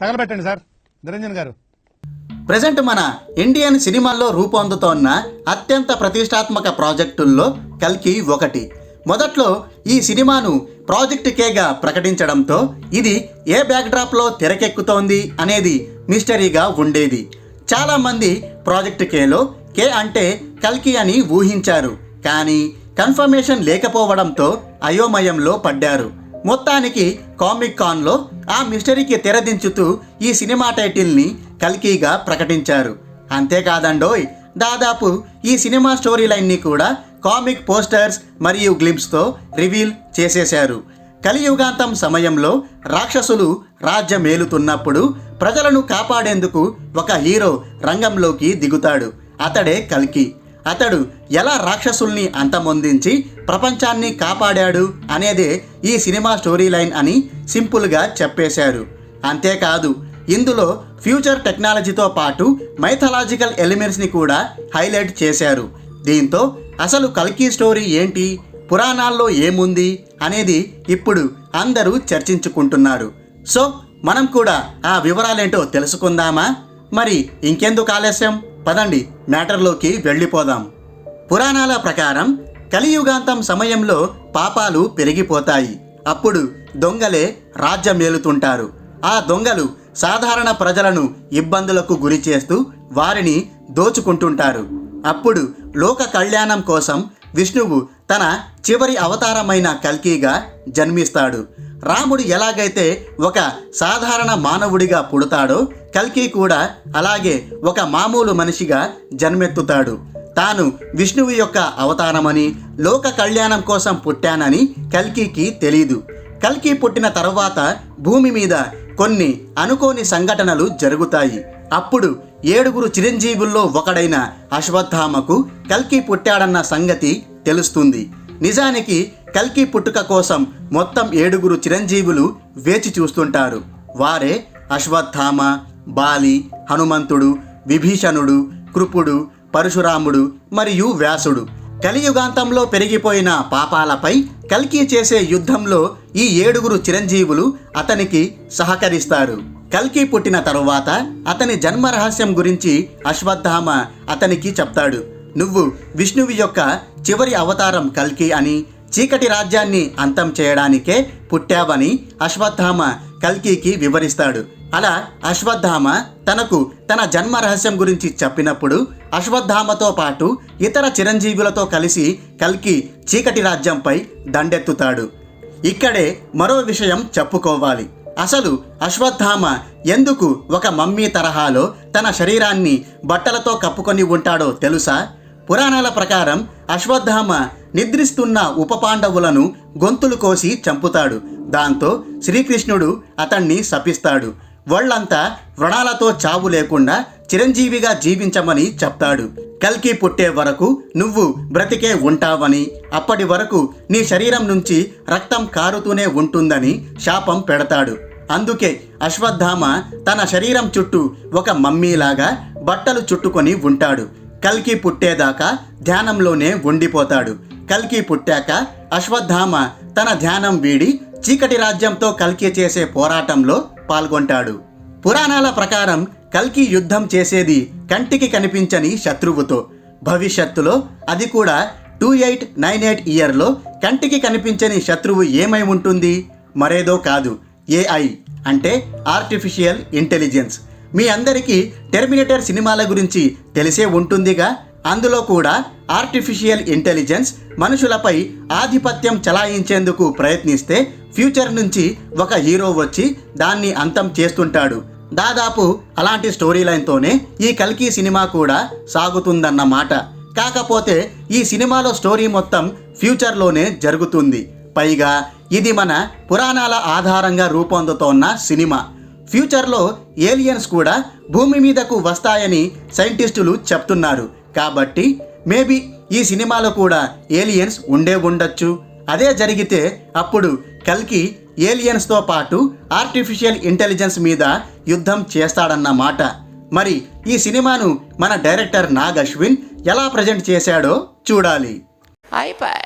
తగలబెట్టండి sir. Niranjan గారు. Present మన Indian సినిమాల్లో రూపొందుతోన్న అత్యంత ప్రతిష్టాత్మక ప్రాజెక్టుల్లో కల్కి ఒకటి. మొదట్లో ఈ సినిమాను ప్రాజెక్ట్ కేగా ప్రకటించడంతో ఇది ఏ బ్యాక్డ్రాప్లో తెరకెక్కుతోంది అనేది మిస్టరీగా ఉండేది. చాలామంది ప్రాజెక్ట్ కేలో కే అంటే కల్కి అని ఊహించారు. కానీ కన్ఫర్మేషన్ లేకపోవడంతో అయోమయంలో పడ్డారు. మొత్తానికి కామిక్ కాన్లో ఆ మిస్టరీకి తెరదించుతూ ఈ సినిమా టైటిల్ని కల్కీగా ప్రకటించారు. అంతేకాదండోయ్ దాదాపు ఈ సినిమా స్టోరీ లైన్ని కూడా కామిక్ పోస్టర్స్ మరియు గ్లిమ్స్తో రివీల్ చేసేశారు. కలియుగాంతం సమయంలో రాక్షసులు రాజ్యమేలుతున్నప్పుడు ప్రజలను కాపాడేందుకు ఒక హీరో రంగంలోకి దిగుతాడు. అతడే కల్కి. అతడు ఎలా రాక్షసుల్ని అంతమొందించి ప్రపంచాన్ని కాపాడాడు అనేదే ఈ సినిమా స్టోరీ లైన్ అని సింపుల్గా చెప్పేశారు. అంతేకాదు ఇందులో ఫ్యూచర్ టెక్నాలజీతో పాటు మైథలాజికల్ ఎలిమెంట్స్ని కూడా హైలైట్ చేశారు. దీంతో అసలు కల్కి స్టోరీ ఏంటి పురాణాల్లో ఏముంది అనేది ఇప్పుడు అందరూ చర్చించుకుంటున్నారు. సో మనం కూడా ఆ వివరాలేంటో తెలుసుకుందామా? మరి ఇంకెందుకు ఆలస్యం? పదండి మ్యాటర్లోకి వెళ్ళిపోదాం. పురాణాల ప్రకారం కలియుగాంతం సమయంలో పాపాలు పెరిగిపోతాయి. అప్పుడు దొంగలే రాజ్యమేలుతుంటారు ఆ దొంగలు సాధారణ ప్రజలను ఇబ్బందులకు గురి చేస్తూ వారిని దోచుకుంటుంటారు. అప్పుడు లోక కళ్యాణం కోసం విష్ణువు తన చివరి అవతారమైన కల్కిగా జన్మిస్తాడు. రాముడు ఎలాగైతే ఒక సాధారణ మానవుడిగా పుడతాడో కల్కి కూడా అలాగే ఒక మామూలు మనిషిగా జన్మెత్తుతాడు. తాను విష్ణువు యొక్క అవతారమని లోక కళ్యాణం కోసం పుట్టానని కల్కికి తెలీదు. కల్కి పుట్టిన తర్వాత భూమి మీద కొన్ని అనుకోని సంఘటనలు జరుగుతాయి. అప్పుడు ఏడుగురు చిరంజీవుల్లో ఒకడైన అశ్వత్థామకు కల్కి పుట్టాడన్న సంగతి తెలుస్తుంది. నిజానికి కల్కి పుట్టుక కోసం మొత్తం ఏడుగురు చిరంజీవులు వేచి చూస్తుంటారు. వారే అశ్వత్థామ బాలి హనుమంతుడు విభీషణుడు కృపుడు పరశురాముడు మరియు వ్యాసుడు. కలియుగాంతంలో పెరిగిపోయిన పాపాలపై కల్కి చేసే యుద్ధంలో ఈ ఏడుగురు చిరంజీవులు అతనికి సహకరిస్తారు. కల్కి పుట్టిన తరువాత అతని జన్మ రహస్యం గురించి అశ్వత్థామ అతనికి చెప్తాడు. నువ్వు విష్ణువు యొక్క చివరి అవతారం కల్కి అని చీకటి రాజ్యాన్ని అంతం చేయడానికే పుట్టావని అశ్వత్థామ కల్కికి వివరిస్తాడు. అలా అశ్వత్థామ తనకు తన జన్మ రహస్యం గురించి చెప్పినప్పుడు అశ్వత్థామతో పాటు ఇతర చిరంజీవులతో కలిసి కల్కి చీకటి రాజ్యంపై దండెత్తుతాడు. ఇక్కడే మరో విషయం చెప్పుకోవాలి. అసలు అశ్వత్థామ ఎందుకు ఒక మమ్మీ తరహాలో తన శరీరాన్ని బట్టలతో కప్పుకొని ఉంటాడో తెలుసా? పురాణాల ప్రకారం అశ్వత్థామ నిద్రిస్తున్న ఉపపాండవులను గొంతులు కోసి చంపుతాడు. దాంతో శ్రీకృష్ణుడు అతన్ని శపిస్తాడు. వాళ్ళంతా వ్రణాలతో చావు లేకుండా చిరంజీవిగా జీవించమని చెప్తాడు. కల్కి పుట్టే వరకు నువ్వు బ్రతికే ఉంటావని అప్పటి వరకు నీ శరీరం నుంచి రక్తం కారుతూనే ఉంటుందని శాపం పెడతాడు. అందుకే అశ్వత్థామ తన శరీరం చుట్టూ ఒక మమ్మీలాగా బట్టలు చుట్టుకొని ఉంటాడు. కల్కి పుట్టేదాకా ధ్యానంలోనే ఉండిపోతాడు. కల్కి పుట్టాక అశ్వత్థామ తన ధ్యానం వీడి చీకటి రాజ్యంతో కల్కి చేసే పోరాటంలో పాల్గొంటాడు. పురాణాల ప్రకారం కల్కి యుద్ధం చేసేది కంటికి కనిపించని శత్రువుతో. భవిష్యత్తులో అది కూడా టూ ఎయిట్ నైన్ ఎయిట్ ఇయర్లో కంటికి కనిపించని శత్రువు ఏమై ఉంటుంది? మరేదో కాదు. ఏఐ అంటే ఆర్టిఫిషియల్ ఇంటెలిజెన్స్. మీ అందరికీ టెర్మినేటర్ సినిమాల గురించి తెలిసే ఉంటుందిగా. అందులో కూడా ఆర్టిఫిషియల్ ఇంటెలిజెన్స్ మనుషులపై ఆధిపత్యం చలాయించేందుకు ప్రయత్నిస్తే ఫ్యూచర్ నుంచి ఒక హీరో వచ్చి దాన్ని అంతం చేస్తుంటాడు. దాదాపు అలాంటి స్టోరీ లైన్తోనే ఈ కల్కి సినిమా కూడా సాగుతుందన్నమాట. కాకపోతే ఈ సినిమాలో స్టోరీ మొత్తం ఫ్యూచర్లోనే జరుగుతుంది. పైగా ఇది మన పురాణాల ఆధారంగా రూపొందుతోన్న సినిమా. ఫ్యూచర్లో ఏలియన్స్ కూడా భూమి మీదకు వస్తాయని సైంటిస్టులు చెప్తున్నారు. కాబట్టి మేబీ ఈ సినిమాలో కూడా ఏలియన్స్ ఉండే ఉండొచ్చు. అదే జరిగితే అప్పుడు కల్కి ఏలియన్స్తో పాటు ఆర్టిఫిషియల్ ఇంటెలిజెన్స్ మీద యుద్ధం చేస్తాడన్నమాట మరి ఈ సినిమాను మన డైరెక్టర్ నాగ్ అశ్విన్ ఎలా ప్రజెంట్ చేశాడో చూడాలి. అయిపోయి